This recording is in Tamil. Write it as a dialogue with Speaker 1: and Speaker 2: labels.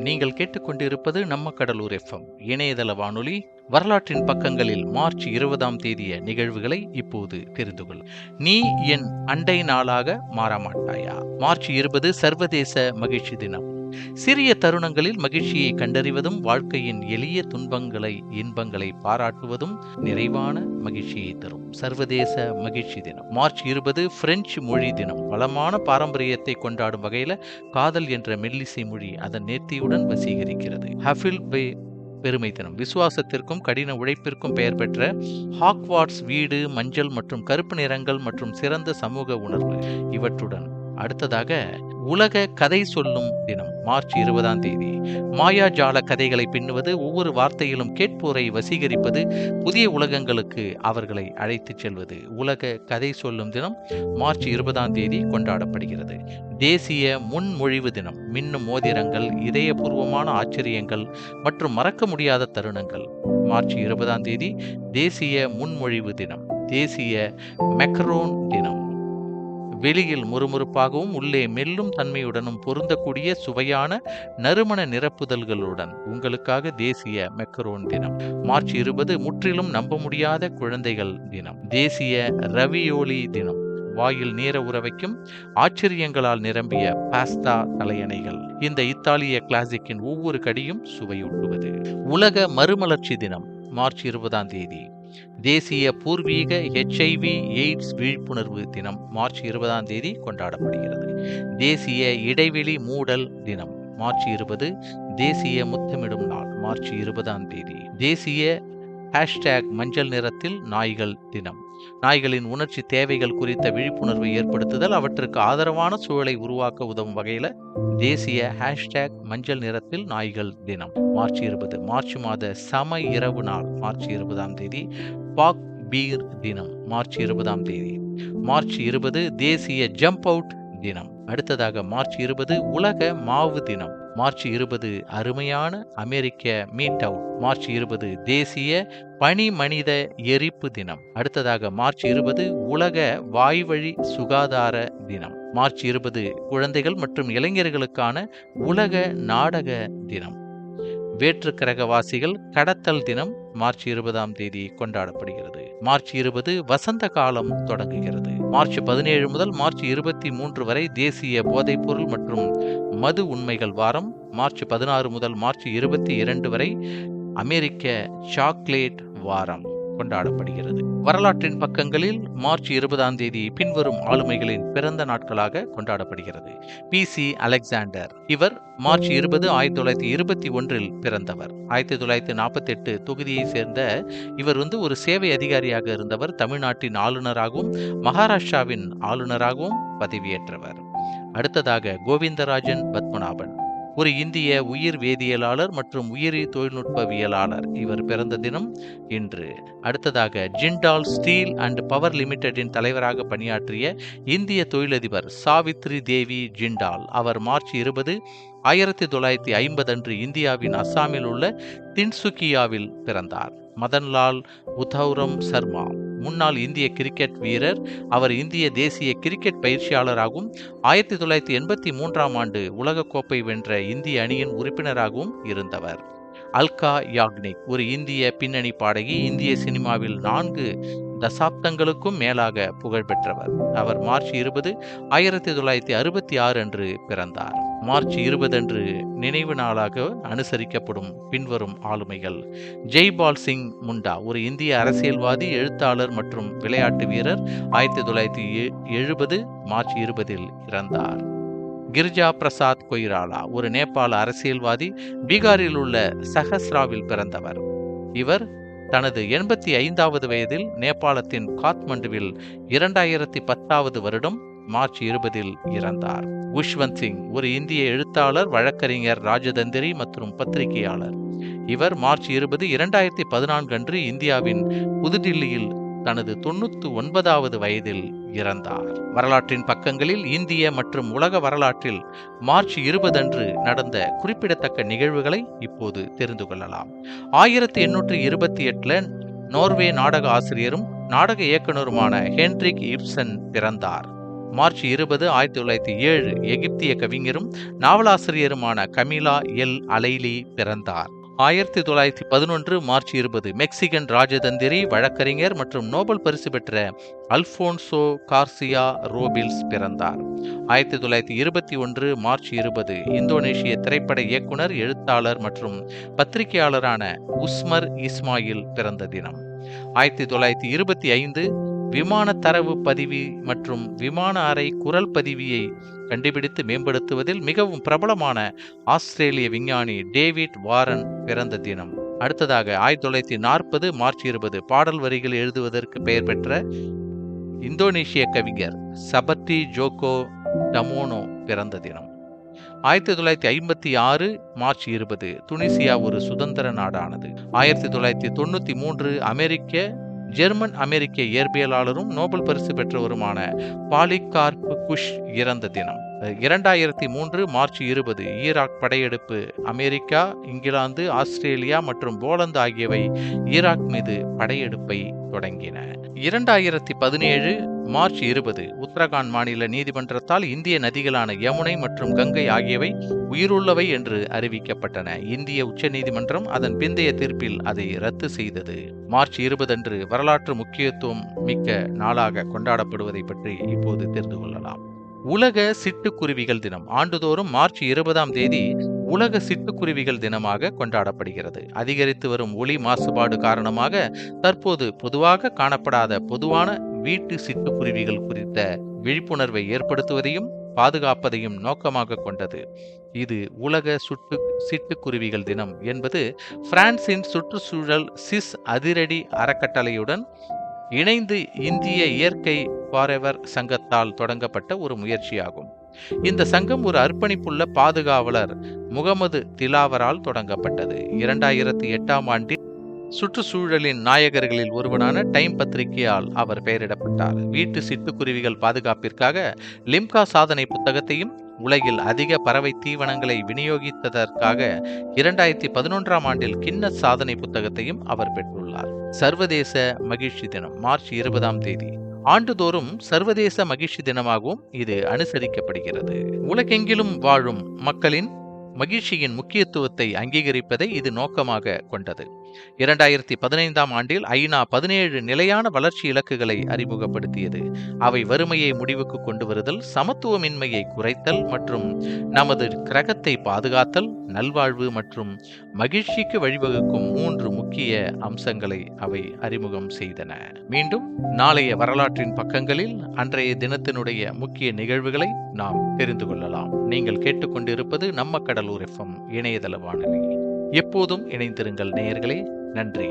Speaker 1: நீங்கள் கேட்டுக்கொண்டிருப்பது நம்ம கடலூர் எஃப்எம் இணையதள வானொலி வரலாற்றின் பக்கங்களில் மார்ச் இருபதாம் தேதிய நிகழ்வுகளை இப்போது தெரிந்து கொள். நீ என் அண்டை நாளாக மாறமாட்டாயா? மார்ச் இருபது சர்வதேச மகிழ்ச்சி தினம். சிறிய தருணங்களில் மகிழ்ச்சியை கண்டறிவதும் வாழ்க்கையின் எளிய துன்பங்களை இன்பங்களை பாராட்டுவதும் நிறைவான மகிழ்ச்சியை தரும். சர்வதேச மகிழ்ச்சி தினம். மார்ச் இருபது பிரெஞ்சு மொழி தினம். வளமான பாரம்பரியத்தை கொண்டாடும் வகையில் காதல் என்ற மெல்லிசை மொழி அதன் நேர்த்தியுடன் வசீகரிக்கிறது. ஹஃபில் பே பெருமை தினம். விசுவாசத்திற்கும் கடின உழைப்பிற்கும் பெயர் பெற்ற ஹாக்வாட்ஸ் வீடு மஞ்சள் மற்றும் கருப்பு நிறங்கள் மற்றும் சிறந்த சமூக உணர்வு. இவற்றுடன் அடுத்ததாக உலக கதை சொல்லும் தினம் மார்ச் இருபதாம் தேதி. மாயாஜால கதைகளை பின்னுவது ஒவ்வொரு வார்த்தையிலும் கேட்போரை வசீகரிப்பது புதிய உலகங்களுக்கு அவர்களை அழைத்துச் செல்வது. உலக கதை சொல்லும் தினம் மார்ச் இருபதாம் தேதி கொண்டாடப்படுகிறது. தேசிய முன்மொழிவு தினம் மின்னும் மோதிரங்கள் இதயபூர்வமான ஆச்சரியங்கள் மற்றும் மறக்க முடியாத தருணங்கள். மார்ச் இருபதாம் தேதி தேசிய முன்மொழிவு தினம் தேசிய மெக்ரோன் தினம். வெளியில் முறுமுறுப்பாகவும் உள்ளே மெல்லும் தன்மையுடனும் பொருந்தக்கூடிய சுவையான நறுமண நிரப்புதல்களுடன் உங்களுக்காக தேசிய மெக்கரோன் தினம். மார்ச் இருபது முற்றிலும் நம்ப முடியாத குழந்தைகள் தினம். தேசிய ரவியோலி தினம். வாயில் நீர உறவைக்கும் ஆச்சரியங்களால் நிரம்பிய பாஸ்தா தலையணைகள். இந்த இத்தாலிய கிளாசிக்கின் ஒவ்வொரு கடியும் சுவையூட்டுவது. உலக மறுமலர்ச்சி தினம் மார்ச் இருபதாம் தேதி. தேசிய பூர்வீக ஹெச்ஐவி எய்ட்ஸ் விழிப்புணர்வு தினம் மார்ச் இருபதாம் தேதி கொண்டாடப்படுகிறது. தேசிய இடைவெளி மூடல் தினம் மார்ச் இருபது தேசிய முத்தமிடும் நாள் மார்ச் இருபதாம் தேதி. தேசிய ஹேஷ்டேக் மஞ்சள் நிறத்தில் நாய்கள் தினம். நாய்களின் உணர்ச்சி தேவைகள் குறித்த விழிப்புணர்வை ஏற்படுத்துதல் அவற்றுக்கு ஆதரவான சூழலை உருவாக்க உதவும் வகையில் தேசிய ஹேஷ்டேக் மஞ்சள் நிறத்தில் நாய்கள் தினம். மார்ச் இருபது மார்ச் மாத சம இரவு நாள் மார்ச் இருபதாம் தேதி பாக் பீர் தினம் மார்ச் இருபதாம் தேதி. மார்ச் இருபது தேசிய ஜம்ப் அவுட் தினம். அடுத்ததாக மார்ச் இருபது உலக மாவு தினம். மார்ச் இருபது அருமையான அமெரிக்க மீட் அவுட் மார்ச் இருபது தேசிய பனி மனித எரிப்பு தினம். அடுத்ததாக மார்ச் இருபது உலக வாய்வழி சுகாதார தினம். மார்ச் இருபது குழந்தைகள் மற்றும் இளைஞர்களுக்கான உலக நாடக தினம். வேற்று கிரகவாசிகள் கடத்தல் தினம் மார்ச் இருபதாம் தேதி கொண்டாடப்படுகிறது. மார்ச் இருபது வசந்த காலம் தொடங்குகிறது. மார்ச் பதினேழு முதல் மார்ச் இருபத்தி மூன்று வரை தேசிய போதைப்பொருள் மற்றும் மது உண்மைகள் வாரம் மார்ச் பதினாறு முதல் மார்ச் இருபத்தி இரண்டு வரை அமெரிக்க சாக்லேட் வாரம். கொண்டாடப்படுகிறது. வரலாற்றின் பக்கங்களில் மார்ச் இருபதாம் தேதி பின்வரும் ஆளுமைகளின் பிறந்த நாட்களாக கொண்டாடப்படுகிறது. பி. சி. அலெக்சாண்டர் இவர் மார்ச் இருபது ஆயிரத்தி தொள்ளாயிரத்தி இருபத்தி ஒன்றில் பிறந்தவர். ஆயிரத்தி தொள்ளாயிரத்தி நாற்பத்தி எட்டு தொகுதியை சேர்ந்த இவர் வந்து ஒரு சேவை அதிகாரியாக இருந்தவர் தமிழ்நாட்டின் ஆளுநராகவும் மகாராஷ்டிராவின் ஆளுநராகவும் பதவியேற்றவர். அடுத்ததாக கோவிந்தராஜன் பத்மநாபன். ஒரு இந்திய உயிர் வேதியியலாளர் மற்றும் உயிரி தொழில்நுட்பவியலாளர் இவர் பிறந்த தினம் இன்று. அடுத்ததாக ஜிண்டால் ஸ்டீல் அண்ட் பவர் லிமிடெடின் தலைவராக பணியாற்றிய இந்திய தொழிலதிபர் சாவித்ரி தேவி ஜிண்டால். அவர் மார்ச் இருபது ஆயிரத்தி தொள்ளாயிரத்தி ஐம்பது அன்று இந்தியாவின் அஸ்ஸாமில் உள்ள தின்சுக்கியாவில் பிறந்தார். மதன்லால் உதௌரம் சர்மா. முன்னாள் இந்திய கிரிக்கெட் வீரர் அவர் இந்திய தேசிய கிரிக்கெட் பயிற்சியாளராகவும் ஆயிரத்தி தொள்ளாயிரத்தி எண்பத்தி மூன்றாம் ஆண்டு உலகக்கோப்பை வென்ற இந்திய அணியின் உறுப்பினராகவும் இருந்தவர். அல்கா யாக்னிக் ஒரு இந்திய பின்னணி பாடகி இந்திய சினிமாவில் நான்கு தசாப்தங்களுக்கும் மேலாக புகழ்பெற்றவர் அவர் மார்ச் இருபது ஆயிரத்தி தொள்ளாயிரத்தி அறுபத்தி ஆறு அன்று பிறந்தார். மார்ச் இருபது அன்று நினைவு நாளாக அனுசரிக்கப்படும் பின்வரும் ஆளுமைகள். ஜெய்பால் சிங் முண்டா ஒரு இந்திய அரசியல்வாதி எழுத்தாளர் மற்றும் விளையாட்டு வீரர் ஆயிரத்தி தொள்ளாயிரத்தி எழுபது மார்ச் இருபதில் இறந்தார். கிரிஜா பிரசாத் கொய்ராலா ஒரு நேபாள அரசியல்வாதி பீகாரில் உள்ள சஹஸ்ராவில் பிறந்தவர். இவர் தனது எண்பத்தி ஐந்தாவது வயதில் நேபாளத்தின் காத்மண்டுவில் இரண்டாயிரத்தி பத்தாவது வருடம் மார்ச் இருபதில் இறந்தார். குஷ்வந்த் சிங் ஒரு இந்திய எழுத்தாளர் வழக்கறிஞர் ராஜதந்திரி மற்றும் பத்திரிகையாளர். இவர் மார்ச் இருபது இரண்டாயிரத்தி பதினான்கு அன்று இந்தியாவின் புதுடில்லியில் தனது தொண்ணூத்து ஒன்பதாவது வயதில் இறந்தார். வரலாற்றின் பக்கங்களில் இந்திய மற்றும் உலக வரலாற்றில் மார்ச் இருபது அன்று நடந்த குறிப்பிடத்தக்க நிகழ்வுகளை இப்போது தெரிந்து கொள்ளலாம். ஆயிரத்தி எண்ணூற்றி இருபத்தி எட்டுல நோர்வே நாடக ஆசிரியரும் நாடக இயக்குனருமான ஹென்ரிக் இப்சன் பிறந்தார். மார்ச் இருபது ஆயிரத்தி தொள்ளாயிரத்தி ஏழு எகிப்திய கவிஞரும் நாவலாசிரியருமான கமிலா எல் அலைலி பிறந்தார். ஆயிரத்தி தொள்ளாயிரத்தி பதினொன்று மார்ச் இருபது மெக்சிகன் ராஜதந்திரி வழக்கறிஞர் மற்றும் நோபல் பரிசு பெற்ற அல்போன்சோ கார்சியா ரோபில்ஸ் பிறந்தார். ஆயிரத்தி தொள்ளாயிரத்தி இருபத்தி ஒன்று மார்ச் இருபது இந்தோனேஷிய திரைப்பட இயக்குனர் எழுத்தாளர் மற்றும் பத்திரிகையாளரான உஸ்மர் இஸ்மாயில் பிறந்த தினம். ஆயிரத்தி தொள்ளாயிரத்தி இருபத்தி ஐந்து விமான தரவு பதிவு மற்றும் விமான அறை குரல் பதிவியை கண்டுபிடித்து மேம்படுத்துவதில் மிகவும் பிரபலமான ஆஸ்திரேலிய விஞ்ஞானி டேவிட் வாரன் பிறந்த தினம். அடுத்ததாக ஆயிரத்தி தொள்ளாயிரத்தி நாற்பது மார்ச் இருபது பாடல் வரிகள் எழுதுவதற்கு பெயர் பெற்ற இந்தோனேஷிய கவிஞர் சபத்தி ஜோகோ டமோனோ பிறந்த தினம். ஆயிரத்தி தொள்ளாயிரத்தி ஐம்பத்தி ஆறு மார்ச் இருபது துனிசியா ஒரு சுதந்திர நாடானது. ஆயிரத்தி தொள்ளாயிரத்தி தொண்ணூற்றி மூன்று அமெரிக்க ஜெர்மன் அமெரிக்க இயற்பியலாளரும் நோபல் பரிசு பெற்றவருமான பாலிகார்ப் குஷ் இறந்த தினம். இரண்டாயிரத்தி மூன்று மார்ச் இருபது ஈராக் படையெடுப்பு. அமெரிக்கா இங்கிலாந்து ஆஸ்திரேலியா மற்றும் போலந்து ஆகியவை ஈராக் மீது படையெடுப்பை தொடங்கின. இரண்டாயிரத்தி பதினேழு மார்ச் இருபது உத்தரகாண்ட் மாநில நீதிமன்றத்தால் இந்திய நதிகளான யமுனை மற்றும் கங்கை ஆகியவை உயிருள்ளவை என்று அறிவிக்கப்பட்டன. இந்திய உச்சநீதிமன்றம் அதன் பிந்தைய தீர்ப்பில் அதை ரத்து செய்தது. மார்ச் இருபது அன்று வரலாற்று முக்கியத்துவம் மிக்க நாளாக கொண்டாடப்படுவதை பற்றி இப்போது தெரிந்து கொள்ளலாம். உலக சிட்டுக்குருவிகள் தினம் ஆண்டுதோறும் மார்ச் இருபதாம் தேதி உலக சிட்டுக்குருவிகள் தினமாக கொண்டாடப்படுகிறது. அதிகரித்து வரும் ஒளி மாசுபாடு காரணமாக தற்போது பொதுவாக காணப்படாத பொதுவான வீட்டு சிட்டுக்குருவிகள் குறித்த விழிப்புணர்வை ஏற்படுத்துவதையும் பாதுகாப்பதையும் நோக்கமாக கொண்டது. இது உலக சுட்டு சிட்டுக்குருவிகள் தினம் என்பது பிரான்சின் சுற்றுச்சூழல் சிஸ் அதிரடி அறக்கட்டளையுடன் இணைந்து இந்திய இயற்கை ஃபாரெவர் சங்கத்தால் தொடங்கப்பட்ட ஒரு முயற்சியாகும். இந்த சங்கம் ஒரு அர்ப்பணிப்புள்ள பாதுகாவலர் முகமது திலாவரால் தொடங்கப்பட்டது. இரண்டாயிரத்தி எட்டாம் ஆண்டில் சுற்றுச்சூழலின் நாயகர்களில் ஒருவனான டைம் பத்திரிகையால் அவர் பெயரிடப்பட்டார். வீட்டு சிட்டுக்குருவிகள் பாதுகாப்பிற்காக லிம்கா சாதனை புத்தகத்தையும் உலகில் அதிக பறவை தீவனங்களை விநியோகித்ததற்காக இரண்டாயிரத்தி பதினொன்றாம் ஆண்டில் கின்னஸ் சாதனை புத்தகத்தையும் அவர் பெற்றுள்ளார். சர்வதேச மகிழ்ச்சி தினம் மார்ச் இருபதாம் தேதி. ஆண்டுதோறும் சர்வதேச மகிழ்ச்சி தினமாகவும் இது அனுசரிக்கப்படுகிறது. உலகெங்கிலும் வாழும் மக்களின் மகிழ்ச்சியின் முக்கியத்துவத்தை அங்கீகரிப்பதை இது நோக்கமாக கொண்டது. இரண்டாயிரத்தி பதினைந்தாம் ஆண்டில் ஐநா பதினேழு நிலையான வளர்ச்சி இலக்குகளை அறிமுகப்படுத்தியது. அவை வறுமையை முடிவுக்கு கொண்டு வருதல் சமத்துவமின்மையை குறைத்தல் மற்றும் நமது கிரகத்தை பாதுகாத்தல் நல்வாழ்வு மற்றும் மகிழ்ச்சிக்கு வழிவகுக்கும் மூன்று முக்கிய அம்சங்களை அவை அறிமுகம் செய்தன. மீண்டும் நாளைய வரலாற்றின் பக்கங்களில் அன்றைய தினத்தினுடைய முக்கிய நிகழ்வுகளை நாம் தெரிந்து கொள்ளலாம். நீங்கள் கேட்டுக்கொண்டிருப்பது நம்ம கடலூர் எஃப்எம் இணையதள வானொலி. எப்போதும் இணைந்திருங்கள் நேயர்களே நன்றி.